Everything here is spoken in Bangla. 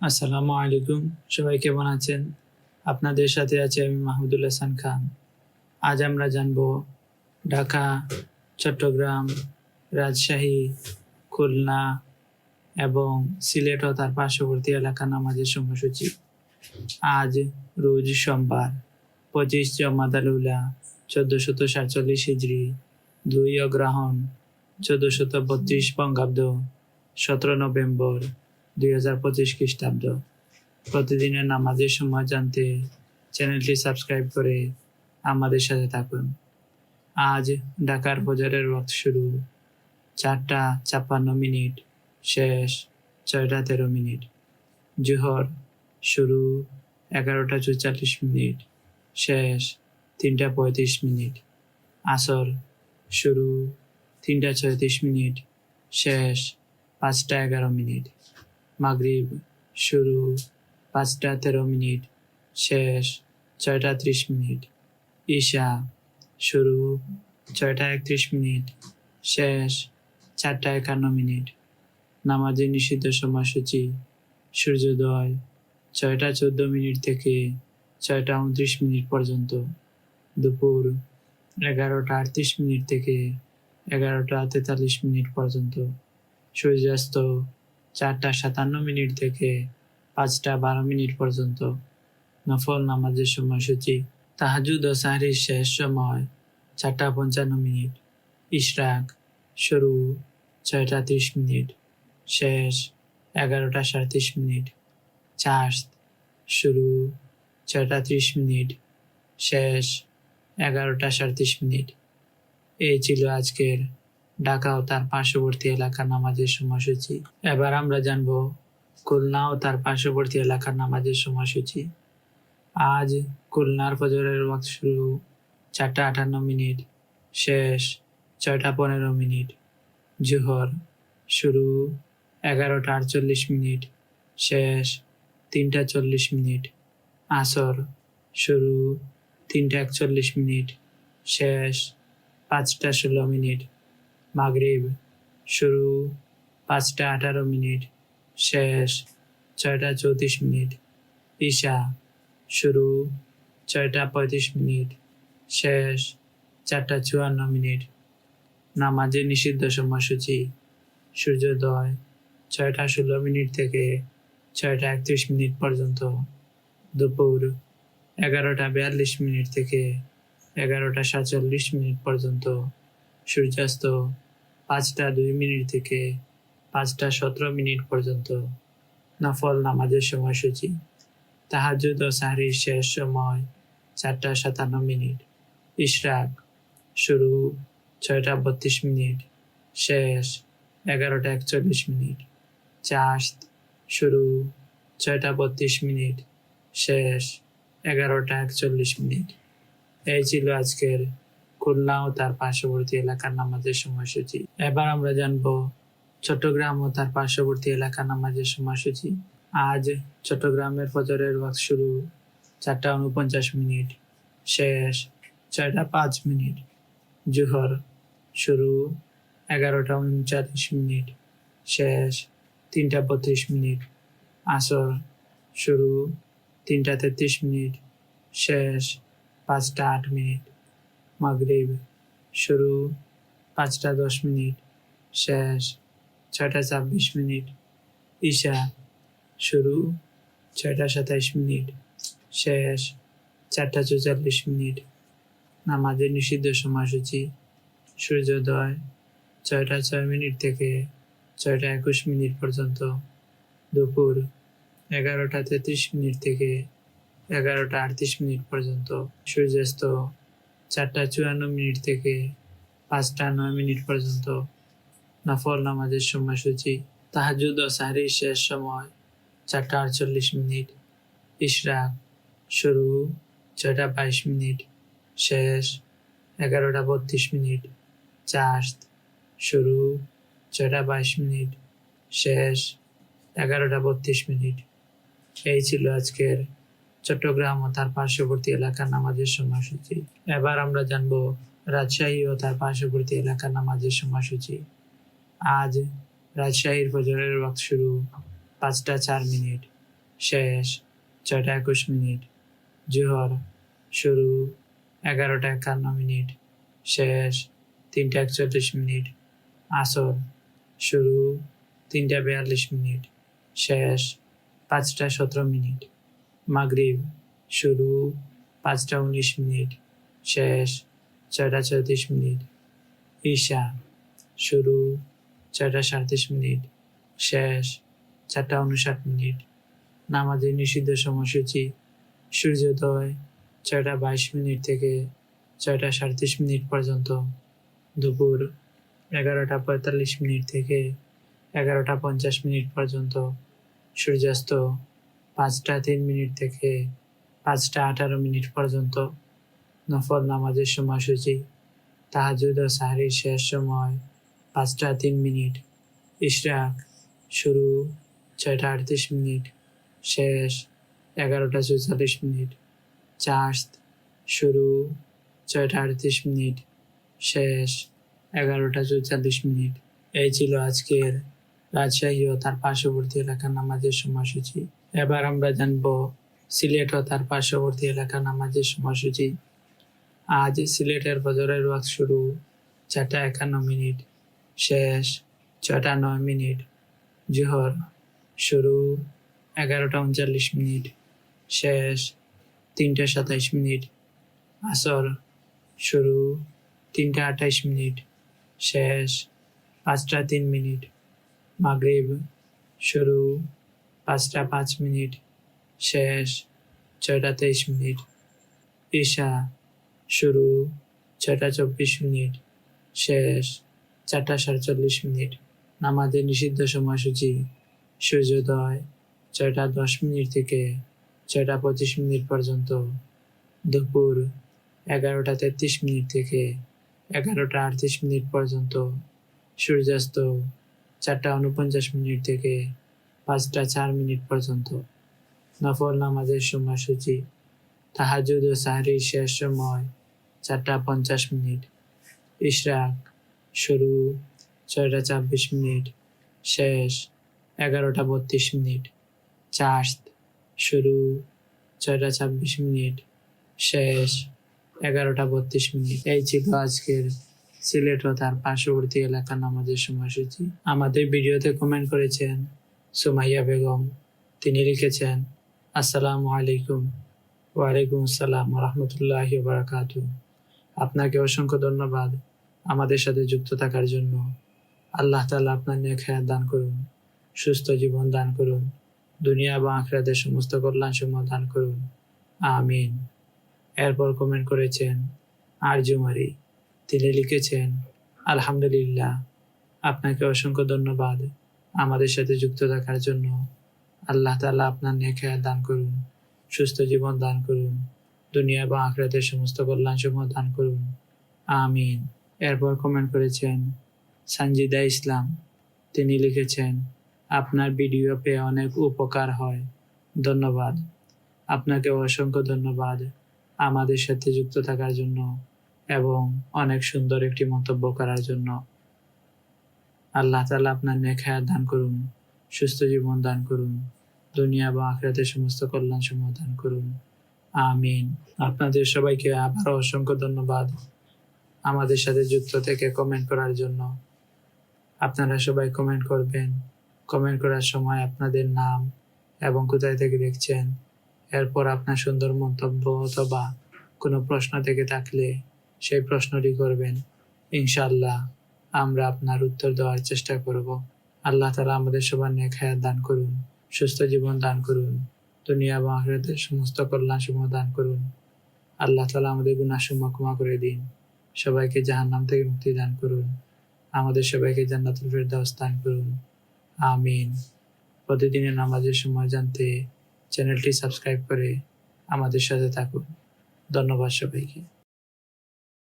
আসসালামু আলাইকুম। সবাই কেমন আছেন? আপনাদের সাথে আছে আমি মাহমুদুল হাসান খান। আজ আমরা জানব ঢাকা, চট্টগ্রাম, রাজশাহী, খুলনা এবং সিলেট ও তার পার্শ্ববর্তী এলাকা নামাজের সময়সূচি। আজ রোজ সোমবার, পঁচিশ জমাদালুলা চোদ্দশত সাতচল্লিশ হিজড়ি দুই অগ্রহণ চোদ্দশত বত্রিশ বঙ্গাব্দ, সতেরো নভেম্বর দুই হাজার পঁচিশ খ্রিস্টাব্দ। প্রতিদিনের নামাজের সময় জানতে চ্যানেলটি সাবস্ক্রাইব করে আমাদের সাথে থাকুন। আজ ঢাকার বাজারের রথ শুরু। চারটা ছাপ্পান্ন মিনিট শেষ, ছয়টা তেরো মিনিট। জোহর শুরু এগারোটা চুয়াল্লিশ মিনিট, শেষ তিনটা পঁয়ত্রিশ মিনিট। আসর শুরু তিনটা ছয়ত্রিশ মিনিট, শেষ পাঁচটা এগারো মিনিট। মাগরিব শুরু পাঁচটা তেরো মিনিট, শেষ ছয়টা ত্রিশ মিনিট, ঈশা শুরু ছয়টা একত্রিশ মিনিট, শেষ চারটা একান্ন মিনিট। নামাজের নিষিদ্ধ সময়সূচি, সূর্যোদয় ছয়টা চোদ্দ মিনিট থেকে ছয়টা উনত্রিশ মিনিট পর্যন্ত। দুপুর এগারোটা আটত্রিশ মিনিট থেকে এগারোটা তেতাল্লিশ মিনিট পর্যন্ত। সূর্যাস্ত চারটা সাতান্ন মিনিট থেকে পাঁচটা বারো মিনিট পর্যন্ত নফল নামাজের সময়সূচি। তাহাজুদ ও সাহরির শেষ সময় চারটা পঞ্চান্ন মিনিট। ইশরাক শুরু ছয়টা ত্রিশ মিনিট। শেষ এগারোটা সাঁত্রিশ মিনিট। চাষ শুরু ছয়টা ত্রিশ মিনিট। শেষ এগারোটা সাঁত্রিশ মিনিট। এই ছিল আজকের ঢাকা ও তার পার্শ্ববর্তী এলাকার নামাজের সময়সূচি। এবার আমরা জানব খুলনা ও তার পার্শ্ববর্তী এলাকার নামাজের সময়সূচি। আজ খুলনার ফজরের ওয়াক্ত শুরু চারটা আটান্ন মিনিট, শেষ ছয়টা পনেরো মিনিট, জোহর শুরু এগারোটা আটচল্লিশ মিনিট, শেষ তিনটা চল্লিশ মিনিট, আসর শুরু তিনটা একচল্লিশ মিনিট, শেষ পাঁচটা ষোলো মিনিট। মাগরিব, শুরু পাঁচটা আঠারো মিনিট, শেষ ছয়টা চৌত্রিশ মিনিট, ঈশা, শুরু ছয়টা পঁয়ত্রিশ মিনিট, শেষ চারটা চুয়ান্ন মিনিট। নামাজের নিষিদ্ধ সময়সূচি, সূর্যোদয় ছয়টা ষোলো মিনিট থেকে ছয়টা একত্রিশ মিনিট পর্যন্ত। দুপুর এগারোটা বিয়াল্লিশ মিনিট থেকে এগারোটা সাতচল্লিশ মিনিট পর্যন্ত। সূর্যাস্ত পাঁচটা দুই মিনিট থেকে পাঁচটা সতেরো মিনিট পর্যন্ত নফল নামাজের সময়সূচি। তাহাজুদ ও সাহরির শেষ সময় চারটা সাতান্ন মিনিট। ইশরাক শুরু ছয়টা বত্রিশ মিনিট, শেষ এগারোটা একচল্লিশ মিনিট চাষ শুরু ছয়টা বত্রিশ মিনিট, শেষ এগারোটা একচল্লিশ মিনিট। এই ছিল আজকের খুলনা ও তার পার্শ্ববর্তী এলাকার নামাজের সময়সূচি। এবার আমরা জানব চট্টগ্রাম ও তার পার্শ্ববর্তী এলাকার নামাজের সময়সূচি। আজ চট্টগ্রামের ফজরের ওয়াক্ত শুরু, চারটা উনপঞ্চাশ মিনিট। শেষ, ছয়টা পাঁচ মিনিট। জোহর শুরু, এগারোটা উনচাল্লিশ মিনিট। শেষ, তিনটা বত্রিশ মিনিট। আসর শুরু, তিনটা তেত্রিশ মিনিট। শেষ, পাঁচটা আট মিনিট। মাগরিব, শুরু পাঁচটা দশ মিনিট, শেষ ছয়টা ছাব্বিশ মিনিট, ঈশা, শুরু ছয়টা সাতাইশ মিনিট, শেষ চারটা চৌচল্লিশ মিনিট, নামাজের নিষিদ্ধ সময়সূচি, সূর্যোদয় ছয়টা ছয় মিনিট থেকে ছয়টা একুশ মিনিট পর্যন্ত, দুপুর এগারোটা তেত্রিশ মিনিট থেকে এগারোটা আটত্রিশ মিনিট পর্যন্ত, সূর্যাস্ত চারটা চুয়ান্ন মিনিট থেকে পাঁচটা নয় মিনিট পর্যন্ত নফল নামাজের সময়সূচি। তাহাজুদ ও সাহরির শেষ সময় চারটা আটচল্লিশ মিনিট। ইশরাক শুরু ছয়টা বাইশ মিনিট। শেষ এগারোটা বত্রিশ মিনিট। চাষ শুরু ছয়টা বাইশ মিনিট। শেষ এগারোটা বত্রিশ মিনিট। এই ছিল আজকের চট্টগ্রাম ও তার পার্শ্ববর্তী এলাকার নামাজের সময়সূচি। এবার আমরা জানব রাজশাহী ও তার পার্শ্ববর্তী এলাকার নামাজের সময়সূচি। আজ রাজশাহীর ফজরের ওয়াক্ত শুরু, পাঁচটা চার মিনিট, শেষ ছয়টা একুশ মিনিট, জোহর শুরু এগারোটা একান্ন মিনিট, শেষ তিনটা একচল্লিশ মিনিট, আসর শুরু তিনটা বিয়াল্লিশ মিনিট, শেষ পাঁচটা সতেরো মিনিট। মাগরিব, শুরু পাঁচটা উনিশ মিনিট, শেষ ছয়টা চৌত্রিশ মিনিট, ঈশা, শুরু ছয়টা সাঁত্রিশ মিনিট, শেষ চারটা উনষাট মিনিট, নামাজের নিষিদ্ধ সময়সূচি, সূর্যোদয় ছয়টা বাইশ মিনিট থেকে ছয়টা সাঁত্রিশ মিনিট পর্যন্ত, দুপুর এগারোটা পঁয়তাল্লিশ মিনিট থেকে এগারোটা পঞ্চাশ মিনিট পর্যন্ত, সূর্যাস্ত পাঁচটা তিন মিনিট থেকে পাঁচটা আঠারো মিনিট পর্যন্ত নফল নামাজের সময়সূচি, তাহাজুদ ও সাহারির শেষ সময়, পাঁচটা তিন মিনিট, ইশরাক শুরু ছয়টা আটত্রিশ মিনিট, শেষ এগারোটা চৌচল্লিশ মিনিট চার্জ শুরু ছয়টা আটত্রিশ মিনিট, শেষ এগারোটা চৌচল্লিশ মিনিট। এই ছিল আজকের রাজশাহী ও তার পার্শ্ববর্তী এলাকার নামাজের সময়সূচি। এবার আমরা জানব সিলেট ও তার পার্শ্ববর্তী এলাকার নামাজের সময়সূচি। আজ সিলেটের বজরের ওয়াক্ত শুরু, চারটা একান্ন মিনিট, শেষ ছটা নয় মিনিট, জোহর শুরু এগারোটা উনচল্লিশ মিনিট, শেষ তিনটা সাতাইশ মিনিট, আসর শুরু তিনটা আঠাইশ মিনিট, শেষ পাঁচটা তিন মিনিট, মাগরিব শুরু পাঁচটা পাঁচ মিনিট শেষ, ছয়টা তেইশ মিনিট। ঈশা, শুরু, ছয়টা চব্বিশ মিনিট শেষ, চারটা সাতচল্লিশ মিনিট। নামাজের নিষিদ্ধ সময়সূচি, সূর্যোদয়, ছয়টা দশ মিনিট থেকে ছয়টা পঁচিশ মিনিট পর্যন্ত। দুপুর, এগারোটা তেত্রিশ মিনিট থেকে এগারোটা আটত্রিশ মিনিট পর্যন্ত। সূর্যাস্ত, চারটা উনপঞ্চাশ মিনিট থেকে পাঁচটা চার মিনিট পর্যন্ত নফল নামাজের সময়সূচি তাহাজুদ ও সাহারির শেষ সময় চারটা পঞ্চাশ মিনিট, ইশরাক শুরু ছয়টা ছাব্বিশ মিনিট, শেষ এগারোটা বত্রিশ মিনিট চার্জ শুরু ছয়টা ছাব্বিশ মিনিট, শেষ এগারোটা বত্রিশ মিনিট। এই ছিল আজকের সিলেট ও তার পার্শ্ববর্তী এলাকার নামাজের সময়সূচি। আমাদের ভিডিওতে কমেন্ট করেছেন সুমাইয়া বেগম, তিনি লিখেছেন, আসসালামু আলাইকুম। ওয়ালাইকুম আসসালাম রহমতুল্লাহ বারাকাত। আপনাকে অসংখ্য ধন্যবাদ আমাদের সাথে যুক্ত থাকার জন্য। আল্লাহ তালা আপনার নেক হায়াত দান করুন, সুস্থ জীবন দান করুন, দুনিয়া বা আখরাতের সমস্ত কল্যাণ সমূহ দান করুন। আমিন। এরপর কমেন্ট করেছেন আরজুমারি তিনি লিখেছেন, আলহামদুলিল্লাহ, আপনাকে অসংখ্য ধন্যবাদ। আমাদের সাথে যুক্ত থাকার জন্য আল্লাহ তাআলা আপনার হায়াত দান করুন, সুস্থ জীবন দান করুন, দুনিয়া এবং আখরাতের সমস্ত কল্যাণ সমূহ দান করুন। আমিন। এরপর কমেন্ট করেছেন সঞ্জিদা ইসলাম। তিনি লিখেছেন, আপনার ভিডিও পেয়ে অনেক উপকার হয়। ধন্যবাদ। আপনাকে অসংখ্য ধন্যবাদ আমাদের সাথে যুক্ত থাকার জন্য এবং অনেক সুন্দর একটি মন্তব্য করার জন্য। আল্লাহ তালা আপনার নেক হায়াত দান করুন, সুস্থ জীবন দান করুন, দুনিয়া বা আখরাতের সমস্ত কল্যাণ সমূহ দান করুন। আমিন। আপনাদের সবাইকে আবারও অসংখ্য ধন্যবাদ আমাদের সাথে যুক্ত থেকে কমেন্ট করার জন্য। আপনারা সবাই কমেন্ট করবেন। কমেন্ট করার সময় আপনাদের নাম এবং কোথায় থেকে দেখছেন, এরপর আপনার সুন্দর মন্তব্য অথবা কোনো প্রশ্ন থেকে থাকলে সেই প্রশ্নটি করবেন ইনশাল্লাহ আমরা আপনার উত্তর দেওয়ার চেষ্টা করব। আল্লাহ তালা আমাদের সবার নেক হায়াত দান করুন, সুস্থ জীবন দান করুন, দুনিয়া বা আখেরাতের সমস্ত কল্যাণ সমূহ দান করুন। আল্লাহ তালা আমাদের গুণাসমূহ ক্ষমা করে দিন। সবাইকে জাহান্নাম থেকে মুক্তি দান করুন। আমাদের সবাইকে জান্নাতুল ফেরদাউস দান করুন। আমিন। প্রতিদিনের নামাজের সময় জানতে চ্যানেলটি সাবস্ক্রাইব করে আমাদের সাথে থাকুন। ধন্যবাদ সবাইকে।